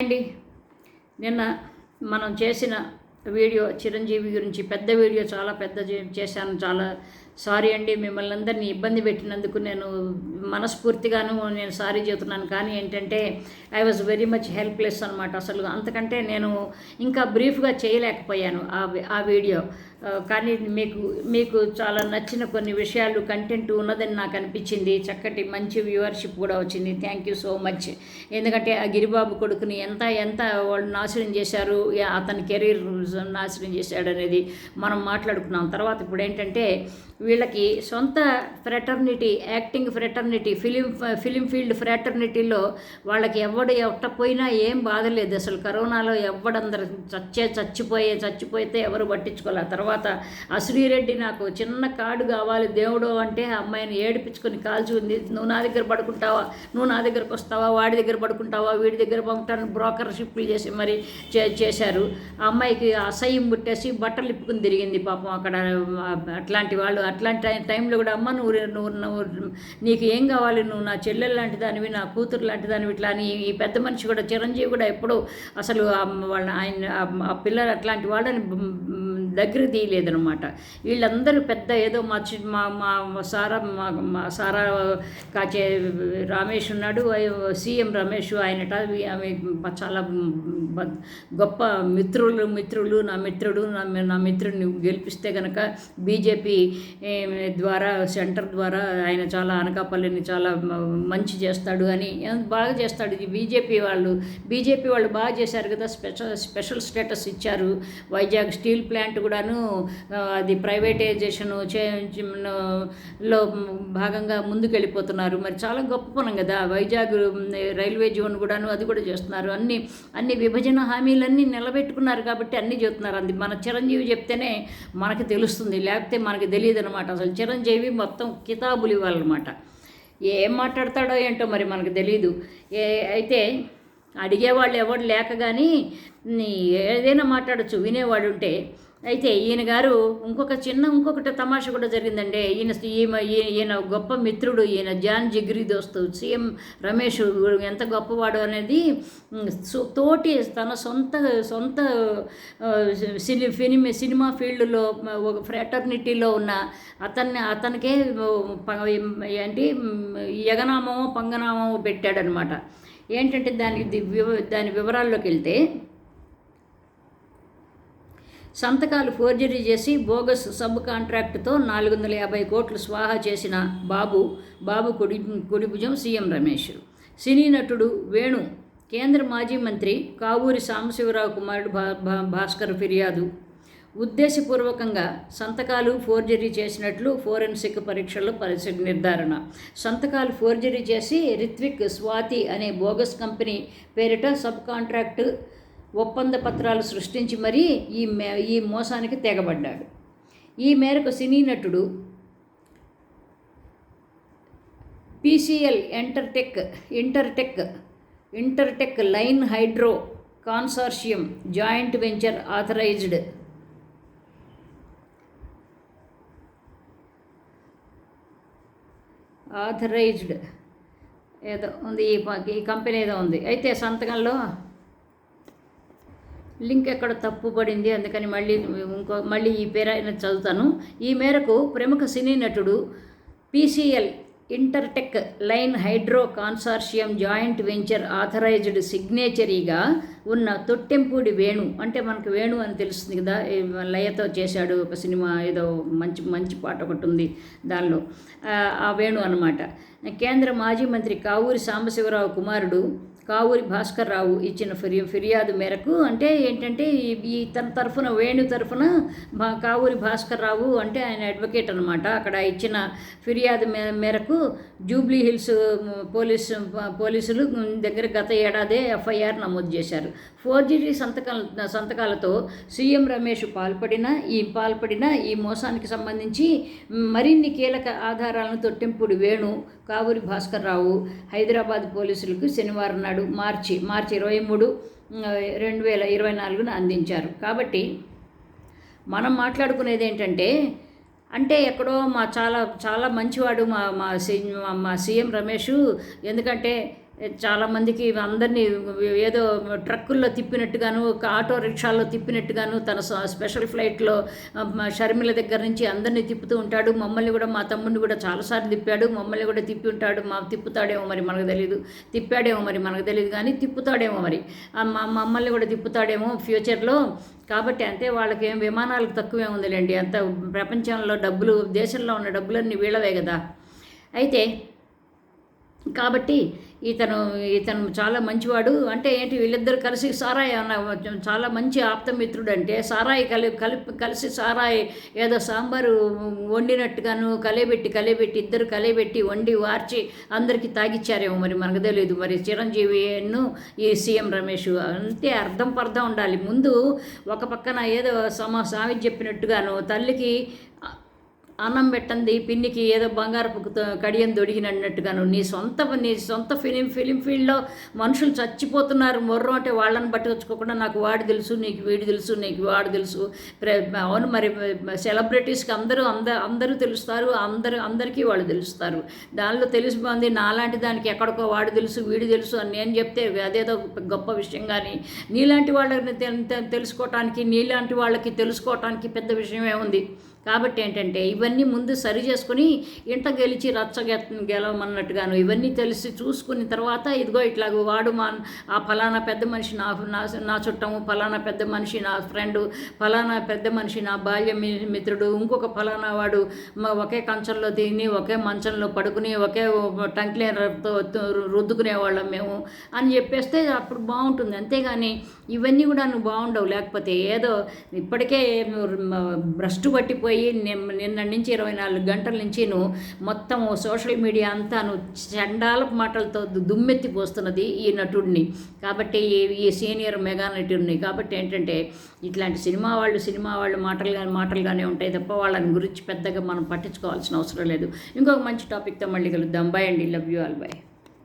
అండి నిన్న మనం చేసిన వీడియో చిరంజీవి గురించి పెద్ద వీడియో చాలా పెద్ద చేశాను చాలా సారీ అండి మిమ్మల్ని అందరినీ ఇబ్బంది పెట్టినందుకు నేను మనస్ఫూర్తిగాను నేను సారీ చెబుతున్నాను. కానీ ఏంటంటే I was very much helpless అనమాట అసలు అంతకంటే నేను ఇంకా బ్రీఫ్గా చేయలేకపోయాను ఆ వీడియో. కానీ మీకు మీకు చాలా నచ్చిన కొన్ని విషయాలు కంటెంట్ ఉన్నదని నాకు అనిపించింది. చక్కటి మంచి వ్యూవర్షిప్ కూడా వచ్చింది. థ్యాంక్ యూ సో మచ్ ఎందుకంటే ఆ గిరిబాబు కొడుకుని ఎంత ఎంత వాళ్ళు నాశనం చేశారు అతని కెరీర్ నాశనం చేశాడు అనేది మనం మాట్లాడుకున్నాం. తర్వాత ఇప్పుడు ఏంటంటే వీళ్ళకి సొంత fraternity acting fraternity film film field ఫ్రెటర్నిటీలో వాళ్ళకి ఎవడు ఎట్టపోయినా ఏం బాధ లేదు అసలు కరోనాలో ఎవడందరు చచ్చే చచ్చిపోయే చచ్చిపోతే ఎవరు పట్టించుకోలే. తర్వాత ఆ శ్రీరెడ్డి నాకు చిన్న కార్డు కావాలి దేవుడు అంటే ఆ అమ్మాయిని ఏడిపించుకొని కాల్చి ఉంది. నువ్వు నా దగ్గర పడుకుంటావా? నువ్వు నా దగ్గరకు వస్తావా? వాడి దగ్గర పడుకుంటావా? వీడి దగ్గర పంపుతాను బ్రోకర్షిప్లు చేసి మరి చే- చేశారు. ఆ అమ్మాయికి అసహ్యం పుట్టేసి బట్టలు ఇప్పుకుని తిరిగింది పాపం అక్కడ అట్లాంటి వాళ్ళు. అట్లాంటి టైం టైంలో కూడా అమ్మ నువ్వు నువ్వు నువ్వు నీకు ఏం కావాలి? నువ్వు నా చెల్లెలు లాంటి దానివి నా కూతురు లాంటి దానివి ఇట్లా అని ఈ పెద్ద మనిషి కూడా చిరంజీవి కూడా ఎప్పుడూ అసలు వాళ్ళ ఆయన ఆ- పిల్లలు అట్లాంటి వాళ్ళని దగ్గర తీయలేదనమాట వీళ్ళందరూ పెద్ద ఏదో మా చి- మా మా సారా మా మా సారా కాచే రమేష్ ఉన్నాడు సీఎం రమేష్ ఆయనట ఆమె చాలా గొప్ప మిత్రులు మిత్రులు నా మిత్రుడు నా నా మిత్రుడిని గెలిపిస్తే కనుక బీజేపీ ద్వారా సెంటర్ ద్వారా ఆయన చాలా అనకాపల్లిని చాలా మంచి చేస్తాడు అని బాగా చేస్తాడు. ఇది బీజేపీ వాళ్ళు. బీజేపీ వాళ్ళు బాగా చేశారు కదా స్పెషల్ స్పెషల్ స్టేటస్ ఇచ్చారు. వైజాగ్ స్టీల్ ప్లాంట్ కూడాను అది ప్రైవేటైజేషన్లో భాగంగా ముందుకెళ్ళిపోతున్నారు. మరి చాలా గొప్ప పనం కదా. వైజాగ్ రైల్వే జోన్ కూడాను అది కూడా చేస్తున్నారు. అన్ని అన్ని విభజన హామీలన్నీ నిలబెట్టుకున్నారు కాబట్టి అన్నీ చెప్తున్నారు అంది మన చిరంజీవి చెప్తేనే మనకి తెలుస్తుంది. లేకపోతే మనకి తెలియదు అనమాట అసలు చిరంజీవి మొత్తం కితాబులు ఇవ్వాలన్నమాట. ఏం మాట్లాడతాడో ఏంటో మరి మనకు తెలియదు ఏ అయితే అడిగేవాళ్ళు ఎవరు లేక కానీ ఏదైనా మాట్లాడచ్చు. వినేవాడు ఉంటే అయితే ఈయన గారు ఇంకొక చిన్న ఇంకొకటి తమాషా కూడా జరిగిందండి. ఈయన ఈమె ఈయన గొప్ప మిత్రుడు ఈయన జాన్ జిగ్రీ దోస్తు సీఎం రమేష్ ఎంత గొప్పవాడు అనేది తోటి తన సొంత సొంత సినిమా సినిమా ఫీల్డ్లో ఒక ఫ్రాటర్నిటీలో ఉన్న అతన్ని అతనికే ఏంటి యగనామమో పంగనామమో పెట్టాడనమాట. ఏంటంటే దానికి దాని వివరాల్లోకి వెళ్తే సంతకాలు ఫోర్జరీ చేసి బోగస్ సబ్ కాంట్రాక్టుతో నాలుగు వందల యాభై కోట్లు స్వాహా చేసిన బాబు బాబు కుడి కుడిభుజం సీఎం రమేష్. సినీ నటుడు వేణు కేంద్ర మాజీ మంత్రి కావూరి సాంబశివరావు కుమారుడు భా భా- భాస్కర్ ఫిర్యాదు. ఉద్దేశపూర్వకంగా సంతకాలు ఫోర్జరీ చేసినట్లు ఫోరెన్సిక్ పరీక్షల్లో పరిస్థితి నిర్ధారణ. సంతకాలు ఫోర్జరీ చేసి రిత్విక్ స్వాతి అనే బోగస్ కంపెనీ పేరిట సబ్ కాంట్రాక్టు ఒప్పంద పత్రాలు సృష్టించి మరీ ఈ మే ఈ మోసానికి తెగబడ్డాడు. ఈ మేరకు సినీ నటుడు PCL Entertech Intertech Intertech line hydro consortium joint venture authorised authorised ఏదో ఉంది ఈ ఈ కంపెనీ ఏదో ఉంది. అయితే సంతకంలో లింక్ ఎక్కడ తప్పు పడింది అందుకని మళ్ళీ ఇంకో మళ్ళీ ఈ పేరు చదువుతాను. ఈ మేరకు ప్రముఖ సినీ నటుడు PCL Intertech line hydro consortium joint venture authorised సిగ్నేచరీగా ఉన్న తొట్టెంపూడి వేణు అంటే మనకు వేణు అని తెలుస్తుంది కదా లయతో చేశాడు ఒక సినిమా ఏదో మంచి మంచి పాట ఒకటి ఉంది దానిలో. ఆ వేణు అనమాట కేంద్ర మాజీ మంత్రి కావూరి సాంబశివరావు కుమారుడు కావూరి భాస్కర్ రావు ఇచ్చిన ఫిర్యా ఫిర్యాదు మేరకు అంటే ఏంటంటే ఈ తన తరఫున వేణు తరఫున భా కావూరి భాస్కర్ రావు అంటే ఆయన అడ్వకేట్ అనమాట అక్కడ ఇచ్చిన ఫిర్యాదు మేరకు జూబ్లీ హిల్స్ పోలీసు పోలీసులు దగ్గర గత ఏడాదే ఎఫ్ఐఆర్ నమోదు చేశారు. ఫోర్జరీ సంతకాల సంతకాలతో సీఎం రమేష్ పాల్పడిన ఈ పాల్పడిన ఈ మోసానికి సంబంధించి మరిన్ని కీలక ఆధారాలను తొట్టింపుడు వేణు కావూరి భాస్కర్ రావు హైదరాబాద్ పోలీసులకు శనివారం నాడు మార్చి మార్చి ఇరవై మూడు రెండు వేల ఇరవై నాలుగున అందించారు. కాబట్టి మనం మాట్లాడుకునేది ఏంటంటే అంటే ఎక్కడో మా చాలా చాలా మంచివాడు మా మా సీ మా- మా సీఎం రమేష్ ఎందుకంటే చాలామందికి అందరినీ ఏదో ట్రక్కుల్లో తిప్పినట్టుగాను ఒక ఆటో రిక్షాల్లో తిప్పినట్టుగాను తన స్పెషల్ ఫ్లైట్లో షర్మిల దగ్గర నుంచి అందరినీ తిప్పుతూ ఉంటాడు. మమ్మల్ని కూడా మా తమ్ముడిని కూడా చాలాసార్లు తిప్పాడు. మమ్మల్ని కూడా తిప్పి ఉంటాడు. మా తిప్పుతాడేమో మరి మనకు తెలియదు తిప్పాడేమో మరి మనకు తెలియదు కానీ తిప్పుతాడేమో మరి. మా మమ్మల్ని కూడా తిప్పుతాడేమో ఫ్యూచర్లో. కాబట్టి అంతే వాళ్ళకి ఏం విమానాలకు తక్కువే ఉందిలేండి. అంత ప్రపంచంలో డబ్బులు దేశంలో ఉన్న డబ్బులన్నీ వీళ్ళవే కదా. అయితే కాబట్టి ఇతను ఇతను చాలా మంచివాడు. అంటే ఏంటి వీళ్ళిద్దరు కలిసి సారాయి అన్న చాలా మంచి ఆప్తమిత్రుడు అంటే సారాయి కలి కలిపి కలిసి సారాయి ఏదో సాంబారు వండినట్టుగాను కలియబెట్టి కలియబెట్టి ఇద్దరు కలియబెట్టి వండి వార్చి అందరికీ తాగిచ్చారేమో మరి మనకు తెలియదు మరి చిరంజీవిను ఈ సీఎం రమేష్ అంతే అర్థం పర్థం ఉండాలి. ముందు ఒక పక్కన ఏదో సమా సామి చెప్పినట్టుగాను తల్లికి అన్నం పెట్టండి పిన్నికి ఏదో బంగారపు కడియం దొడిగినట్టుగాను నీ సొంత నీ సొంత ఫిలిం ఫిలిం ఫీల్డ్లో మనుషులు చచ్చిపోతున్నారు మొర్రం అంటే వాళ్ళని బట్టి వచ్చుకోకుండా నాకు వాడు తెలుసు నీకు వీడు తెలుసు నీకు వాడు తెలుసు. ప్ర- అవును మరి సెలబ్రిటీస్కి అందరూ అంద అందరూ తెలుస్తారు అందరూ అందరికీ వాళ్ళు తెలుస్తారు. దానిలో తెలిసిపోయింది నాలాంటి దానికి ఎక్కడికో వాడు తెలుసు వీడు తెలుసు అని నేను చెప్తే అదేదో గొప్ప విషయం కానీ నీలాంటి వాళ్ళని తె- తెలుసుకోవటానికి నీలాంటి వాళ్ళకి తెలుసుకోవటానికి పెద్ద విషయమే ఉంది. కాబట్టి ఏంటంటే ఇవన్నీ ముందు సరి చేసుకుని ఇంట గెలిచి రచ్చ గెలవమన్నట్టుగాను ఇవన్నీ తెలిసి చూసుకున్న తర్వాత ఇదిగో ఇట్లాగ వాడు మా ఆ ఫలానా పెద్ద మనిషి నా నా చుట్టము ఫలానా పెద్ద మనిషి నా ఫ్రెండ్ ఫలానా పెద్ద మనిషి నా బాల్య మిత్రుడు ఇంకొక ఫలానా వాడు మా ఒకే కంచంలో తిని ఒకే మంచంలో పడుకుని ఒకే టంక్లీనర్తో రుద్దుకునే వాళ్ళం మేము అని చెప్పేస్తే అప్పుడు బాగుంటుంది. అంతేగాని ఇవన్నీ కూడా నువ్వు బాగుండవు. లేకపోతే ఏదో ఇప్పటికే భ్రష్టు పట్టిపోయి అయ్యి నిన్న నుంచి ఇరవై నాలుగు గంటల నుంచి మొత్తం సోషల్ మీడియా అంతా చండాల మాటలతో దుమ్మెత్తి పోస్తున్నది ఈ నటుడిని. కాబట్టి ఈ- సీనియర్ మెగా నటుడిని. కాబట్టి ఏంటంటే ఇట్లాంటి సినిమా వాళ్ళు సినిమా వాళ్ళు మాటలు కానీ మాటలుగానే ఉంటాయి తప్ప వాళ్ళని గురించి పెద్దగా మనం పట్టించుకోవాల్సిన అవసరం లేదు. ఇంకొక మంచి టాపిక్తో మళ్ళీ కలుద్దాం. బై అండి. Love you all. బాయ్